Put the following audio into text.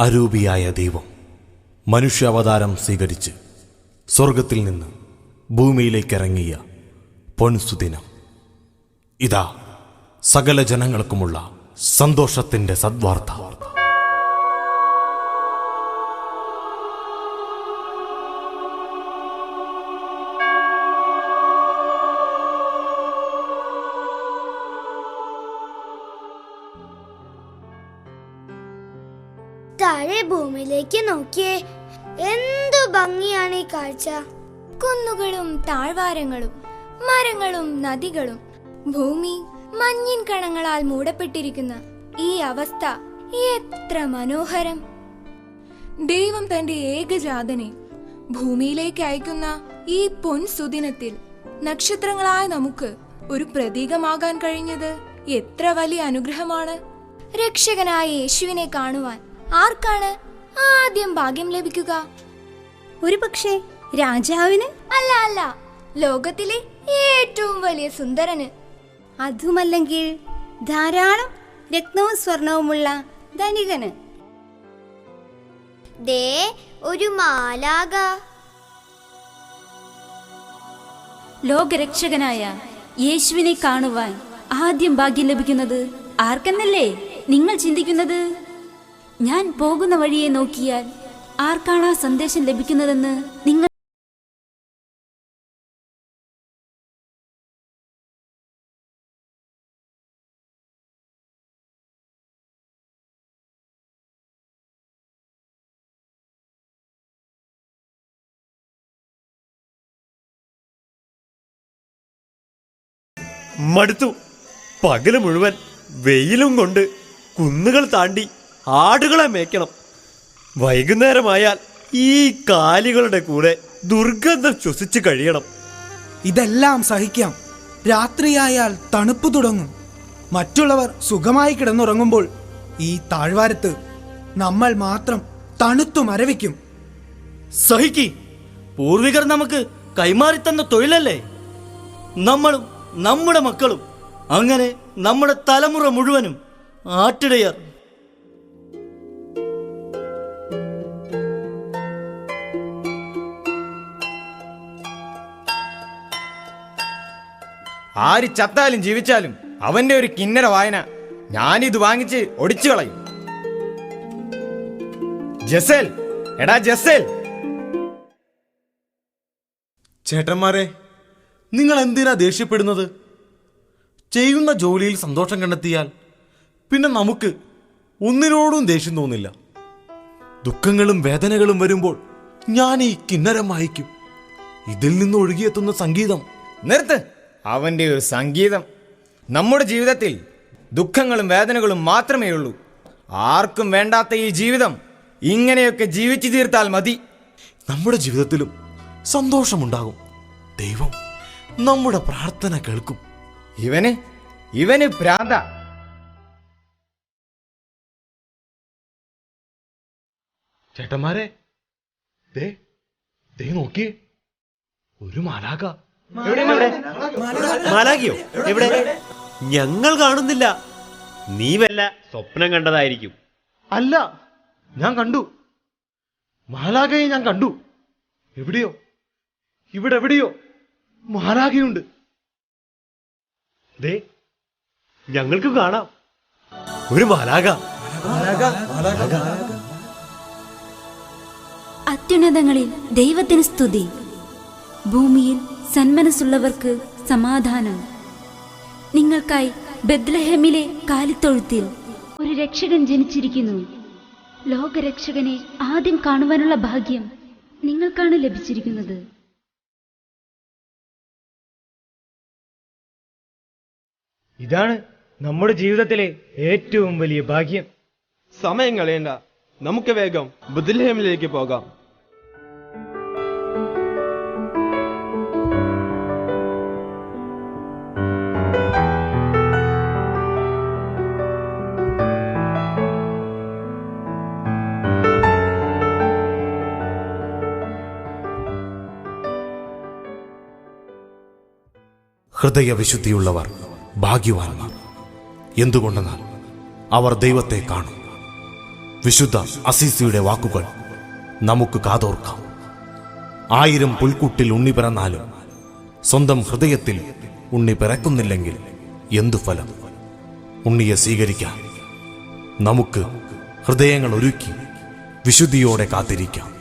അരൂപിയായ ദൈവം മനുഷ്യാവതാരം സ്വീകരിച്ച് സ്വർഗത്തിൽ നിന്ന് ഭൂമിയിലേക്കിറങ്ങിയ പൊൻസുദിനം. ഇതാ സകല ജനങ്ങൾക്കുമുള്ള സന്തോഷത്തിന്റെ സദ്വാർത്ത. താഴെ ഭൂമിയിലേക്ക് നോക്കിയേ. എന്തു ഭംഗിയാണ് ഈ കാഴ്ച. കുന്നുകളും താഴ്വാരങ്ങളും മരങ്ങളും നദികളും ഭൂമി മഞ്ഞിൻ കണങ്ങളാൽ മൂടപ്പെട്ടിരിക്കുന്ന ഈ അവസ്ഥ എത്ര മനോഹരം. ദൈവം തന്റെ ഏകജാതനെ ഭൂമിയിലേക്ക് അയക്കുന്ന ഈ പൊൻ സുദിനത്തിൽ നക്ഷത്രങ്ങളായ നമുക്ക് ഒരു പ്രതീകമാകാൻ കഴിഞ്ഞത് എത്ര വലിയ അനുഗ്രഹമാണ്. രക്ഷകനായ യേശുവിനെ കാണുവാൻ ആർക്കാണ് ആദ്യം ഭാഗ്യം ലഭിക്കുക? ഒരുപക്ഷെ രാജാവിന്? അല്ല അല്ല. ലോകത്തിലെ ഏറ്റവും വലിയ സുന്ദരന്. അതുമല്ലെങ്കിൽ ധാരാളം രത്നവും സ്വർണവുമുള്ള ധനികന്? ദേ ഒരു മാലാക ലോകരക്ഷകനായ യേശുവിനെ കാണുവാൻ ആദ്യം ഭാഗ്യം ലഭിക്കുന്നത് ആർക്കെന്നല്ലേ? നിങ്ങൾ ചിന്തിക്കുന്നത്? ഞാൻ പോകുന്ന വഴിയെ നോക്കിയാൽ ആർക്കാണ് ആ സന്ദേശം ലഭിക്കുന്നതെന്ന് നിങ്ങൾ മടുത്തു. പകൽ മുഴുവൻ വെയിലും കൊണ്ട് കുന്നുകൾ താണ്ടി ആടുകളെ മേയ്ക്കണം. വൈകുന്നേരമായാൽ ഈ കാലികളുടെ കൂടെ ദുർഗന്ധം ശ്വസിച്ച് കഴിയണം. ഇതെല്ലാം സഹിക്കാം. രാത്രിയായാൽ തണുപ്പ് തുടങ്ങും. മറ്റുള്ളവർ സുഖമായി കിടന്നുറങ്ങുമ്പോൾ ഈ താഴ്വാരത്ത് നമ്മൾ മാത്രം തണുത്തു മരവിക്കും. സഹിക്കി. പൂർവികർ നമുക്ക് കൈമാറി തന്ന തൊഴിലല്ലേ? നമ്മളും നമ്മുടെ മക്കളും അങ്ങനെ നമ്മുടെ തലമുറ മുഴുവനും ആട്ടിടയർ ആര് ചത്താലും ജീവിച്ചാലും അവന്റെ ഒരു കിന്നര വായന ഞാനിത് വാങ്ങിച്ച് ഒടിച്ചു കളയും. ജസേൽ എടാ ജസേൽ. ചേട്ടന്മാരെ നിങ്ങൾ എന്തിനാ ദേഷ്യപ്പെടുന്നത്? ചെയ്യുന്ന ജോലിയിൽ സന്തോഷം കണ്ടെത്തിയാൽ പിന്നെ നമുക്ക് ഒന്നിനോടും ദേഷ്യം തോന്നില്ല. ദുഃഖങ്ങളും വേദനകളും വരുമ്പോൾ ഞാൻ ഈ കിന്നരം വായിക്കും. ഇതിൽ നിന്ന് ഒഴുകിയെത്തുന്ന സംഗീതം നിർത്ത്. അവന്റെ ഒരു സംഗീതം. നമ്മുടെ ജീവിതത്തിൽ ദുഃഖങ്ങളും വേദനകളും മാത്രമേ ഉള്ളൂ. ആർക്കും വേണ്ടാത്ത ഈ ജീവിതം ഇങ്ങനെയൊക്കെ ജീവിച്ചു തീർത്താൽ മതി. നമ്മുടെ ജീവിതത്തിലും സന്തോഷമുണ്ടാകും. ദൈവം നമ്മുടെ പ്രാർത്ഥന കേൾക്കും. ഇവന് ഇവന് പ്രാന്ത. ചേട്ടന്മാരെ ദേ ദേ നോക്കിയേ. ഒരു മാലാക മാലാകിയോ എവിടെ? ഞങ്ങൾ കാണുന്നില്ല. നീ വല്ല സ്വപ്നം കണ്ടതായിരിക്കും. അല്ല ഞാൻ കണ്ടു. മാലാഖയെ ഞാൻ കണ്ടു. എവിടെയോ? ഇവിടെ എവിടെയോ? മാലാഖയുണ്ട്. ദേ ഞങ്ങൾക്ക് കാണാം. ഒരു മാലാഖ. അത്യുന്നതങ്ങളിൽ ദൈവത്തിന് സ്തുതി. ഭൂമിയിൽ സന്മനസ്സുള്ളവർക്ക് സമാധാനം. നിങ്ങൾക്കായി ബദ്ലഹമിലെ കാലിത്തൊഴുത്തിൽ ഒരു രക്ഷകൻ ജനിച്ചിരിക്കുന്നു. ലോകരക്ഷകനെ ആദ്യം കാണുവാനുള്ള ഭാഗ്യം നിങ്ങൾക്കാണ് ലഭിച്ചിരിക്കുന്നത്. ഇതാണ് നമ്മുടെ ജീവിതത്തിലെ ഏറ്റവും വലിയ ഭാഗ്യം. സമയം കളയണ്ട. നമുക്ക് വേഗം ബുദ്ധിലേമിലേക്ക് പോകാം. ഹൃദയവിശുദ്ധിയുള്ളവർ ഭാഗ്യവാന്മാർ. എന്തുകൊണ്ടെന്നാൽ അവർ ദൈവത്തെ കാണും. വിശുദ്ധ അസീസിയുടെ വാക്കുകൾ നമുക്ക് കാതോർക്കാം. ആയിരം പുൽക്കൂട്ടിൽ ഉണ്ണി പിറന്നാലും സ്വന്തം ഹൃദയത്തിൽ ഉണ്ണി പിറക്കുന്നില്ലെങ്കിൽ എന്തു ഫലം? ഉണ്ണിയെ സ്വീകരിക്കാൻ നമുക്ക് ഹൃദയങ്ങൾ ഒരുക്കി വിശുദ്ധിയോടെ കാത്തിരിക്കാം.